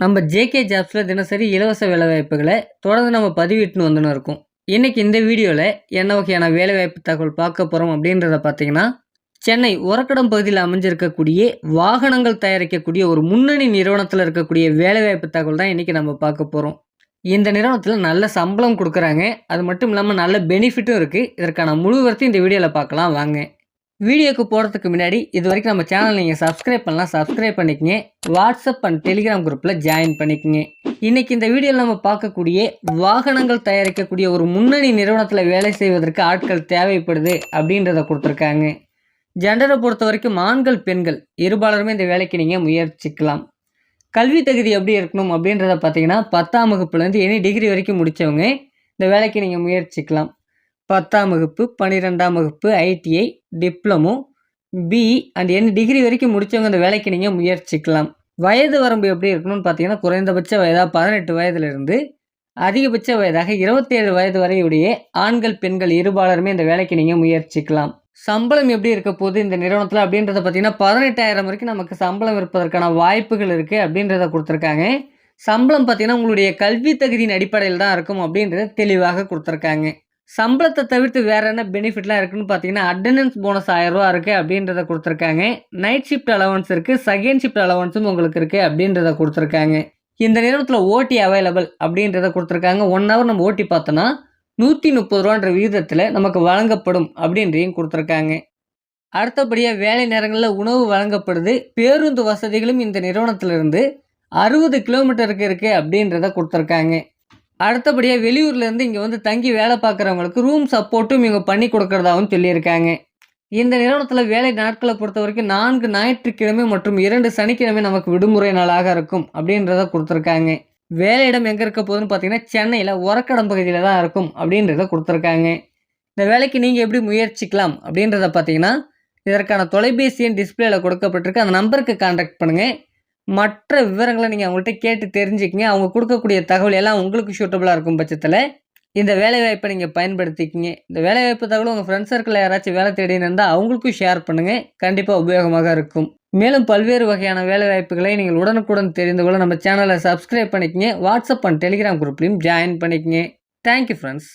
நம்ம ஜேகே ஜாப்ஸில் தினசரி இலவச வேலைவாய்ப்புகளை தொடர்ந்து நம்ம பதிவிட்டுன்னு வந்துன்னு இருக்கோம். இன்றைக்கி இந்த வீடியோவில் என்ன வகையான வேலைவாய்ப்பு தகவல் பார்க்க போகிறோம் அப்படின்றத பார்த்தீங்கன்னா சென்னை உரக்கடம் பகுதியில் அமைஞ்சிருக்கக்கூடிய வாகனங்கள் தயாரிக்கக்கூடிய ஒரு முன்னணி நிறுவனத்தில் இருக்கக்கூடிய வேலைவாய்ப்பு தகவல் தான் இன்றைக்கி நம்ம பார்க்க போகிறோம் இந்த நிறுவனத்தில் நல்ல சம்பளம் கொடுக்குறாங்க. அது மட்டும் இல்லாமல் நல்ல பெனிஃபிட்டும் இருக்குது இதற்கான முழுவரத்தையும் இந்த வீடியோவில் பார்க்கலாம். வாங்க. வீடியோக்கு போகிறதுக்கு முன்னாடி இது வரைக்கும் நம்ம சேனல் நீங்கள் சப்ஸ்கிரைப் பண்ணலாம் சப்ஸ்கிரைப் பண்ணிக்கங்க. வாட்ஸ்அப் அண்ட் டெலிகிராம் குரூப்பில் ஜாயின் பண்ணிக்கங்க. இன்றைக்கி இந்த வீடியோவில் நம்ம பார்க்கக்கூடிய வாகனங்கள் தயாரிக்கக்கூடிய ஒரு முன்னணி நிறுவனத்தில் வேலை செய்வதற்கு ஆட்கள் தேவைப்படுது அப்படின்றத கொடுத்துருக்காங்க. ஜெண்டரை பொறுத்த வரைக்கும் ஆண்கள் பெண்கள் இருபாலருமே இந்த வேலைக்கு நீங்கள் முயற்சிக்கலாம். கல்வி தகுதி எப்படி இருக்கணும் அப்படின்றத பார்த்தீங்கன்னா பத்தாம் வகுப்புலேருந்து எனி டிகிரி வரைக்கும் முடித்தவங்க இந்த வேலைக்கு நீங்கள் முயற்சிக்கலாம். பத்தாம் வகுப்பு பன்னிரெண்டாம் வகுப்பு ITI diploma B and N degree வரைக்கும் முடித்தவங்க இந்த வேலைக்கு நீங்கள் முயற்சிக்கலாம். வயது வரம்பு எப்படி இருக்கணும்னு பார்த்தீங்கன்னா குறைந்தபட்ச வயதாக பதினெட்டு வயதிலிருந்து அதிகபட்ச வயதாக இருபத்தேழு வயது வரையுடைய ஆண்கள் பெண்கள் இருபாலருமே இந்த வேலைக்கு நீங்கள் முயற்சிக்கலாம். சம்பளம் எப்படி இருக்க போகுது இந்த நிறுவனத்தில் அப்படின்றத பார்த்தீங்கன்னா பதினெட்டாயிரம் வரைக்கும் நமக்கு சம்பளம் இருப்பதற்கான வாய்ப்புகள் இருக்குது அப்படின்றத கொடுத்துருக்காங்க. சம்பளம் பார்த்தீங்கன்னா உங்களுடைய கல்வி தகுதியின் அடிப்படையில் தான் இருக்கும் அப்படின்றத தெளிவாக கொடுத்துருக்காங்க. சம்பளத்தை தவிர்த்து வேறு என்ன பெனிஃபிட்லாம் இருக்குன்னு பார்த்தீங்கன்னா அட்டண்டன்ஸ் போனஸ் ஆயிரரூவா இருக்குது அப்படின்றத கொடுத்துருக்காங்க. நைட் ஷிஃப்ட் அலவன்ஸ் இருக்குது செகண்ட் ஷிஃப்ட் அலவன்ஸும் உங்களுக்கு இருக்குது அப்படின்றத கொடுத்துருக்காங்க. இந்த நேரத்தில் ஓட்டி அவைலபிள் அப்படின்றத கொடுத்துருக்காங்க. ஒன் ஹவர் நம்ம ஓட்டி பார்த்தோன்னா நூற்றி முப்பது ரூபான்ற விகிதத்தில் நமக்கு வழங்கப்படும் அப்படின்றையும் கொடுத்துருக்காங்க. அடுத்தபடியாக வேலை நேரங்களில் உணவு வழங்கப்படுது. பேருந்து வசதிகளும் இந்த நிறுவனத்திலிருந்து அறுபது கிலோமீட்டருக்கு இருக்குது அப்படின்றத கொடுத்துருக்காங்க. அடுத்தபடியாக வெளியூர்லேருந்து இங்கே வந்து தங்கி வேலை பார்க்குறவங்களுக்கு ரூம் சப்போர்ட்டும் இவங்க பண்ணி கொடுக்குறதாகவும் சொல்லியிருக்காங்க. இந்த நிறுவனத்தில் வேலை நாட்களை பொறுத்த வரைக்கும் நான்கு ஞாயிற்றுக்கிழமை மற்றும் இரண்டு சனிக்கிழமை நமக்கு விடுமுறை நாளாக இருக்கும் அப்படின்றத கொடுத்துருக்காங்க. வேலையிடம் எங்கே இருக்க போகுதுன்னு பார்த்தீங்கன்னா சென்னையில் உரக்கடம் பகுதியில் தான் இருக்கும் அப்படின்றத கொடுத்துருக்காங்க. இந்த வேலைக்கு நீங்கள் எப்படி முயற்சிக்கலாம் அப்படின்றத பார்த்தீங்கன்னா இதற்கான தொலைபேசி எண் டிஸ்பிளேல கொடுக்கப்பட்டிருக்கு. அந்த நம்பருக்கு கான்டாக்ட் பண்ணுங்கள் மற்ற விவரங்களை நீங்கள் அவங்கள்ட்ட கேட்டு தெரிஞ்சுக்கிங்க. அவங்க கொடுக்கக்கூடிய தகவல் எல்லாம் உங்களுக்கு சூட்டபுளாக இருக்கும் பட்சத்தில் இந்த வேலைவாய்ப்பை நீங்கள் பயன்படுத்திக்கிங்க. இந்த வேலைவாய்ப்பு தகவல் உங்கள் ஃப்ரெண்ட்ஸ் சர்க்கிளில் யாராச்சும் வேலை தேடின்னு இருந்தால் அவங்களுக்கும் ஷேர் பண்ணுங்கள் கண்டிப்பாக உபயோகமாக இருக்கும். மேலும் பல்வேறு வகையான வேலைவாய்ப்புகளை நீங்கள் உடனுக்குடன் தெரிந்து கொள்ள நம்ம சேனலை சப்ஸ்கிரைப் பண்ணிக்கங்க. வாட்ஸ்அப் அண்ட் டெலிகிராம் குரூப்லையும் ஜாயின் பண்ணிக்கங்க. Thank you friends